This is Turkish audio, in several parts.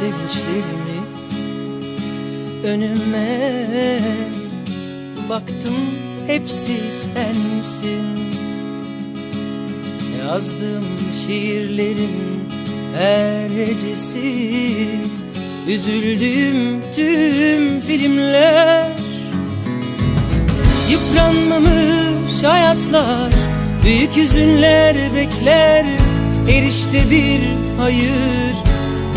sevinçlerimi Önüme baktım hepsi sensin. Yazdığım şiirlerin her hecesi Üzüldüğüm tüm filmler. Yıpranmamış hayatlar Büyük hüzünler bekler Erişte bir hayır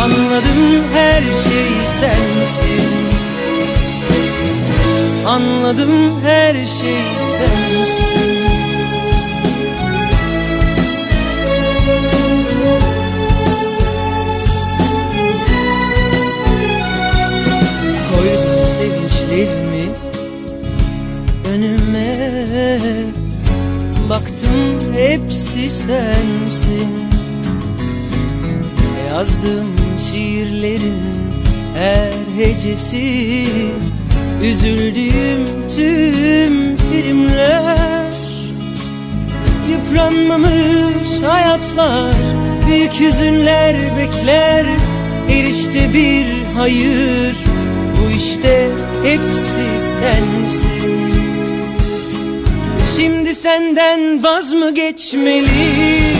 Anladım her şey sensin. Anladım her şey sensin. Koydum sevinçlerimi önüme. Baktım hepsi sensin. Yazdığım şiirlerin her hecesi. Üzüldüğüm tüm filmler Yıpranmamış hayatlar Büyük hüzünler bekler. Erişte bir hayır Bu işte hepsi sensin. Şimdi senden vaz mı geçmeli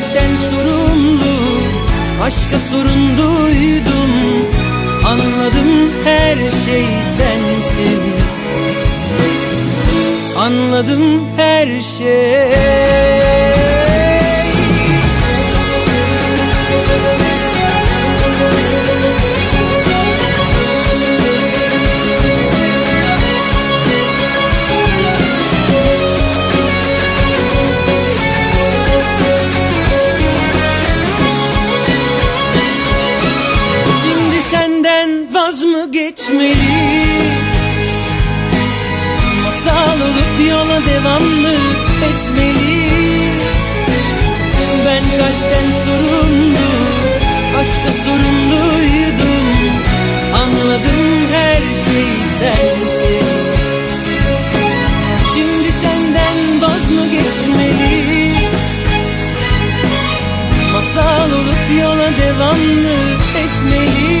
Aşka sorumluydum Anladım her şey sensin. Anladım her şey vaz mı geçmeli? Masal olup yola devam mı etmeli? Ben kalpten sorumlu Aşka sorumluydum. Anladım her şey sensin. Şimdi senden vaz mı geçmeli? Masal olup yola devam mı etmeli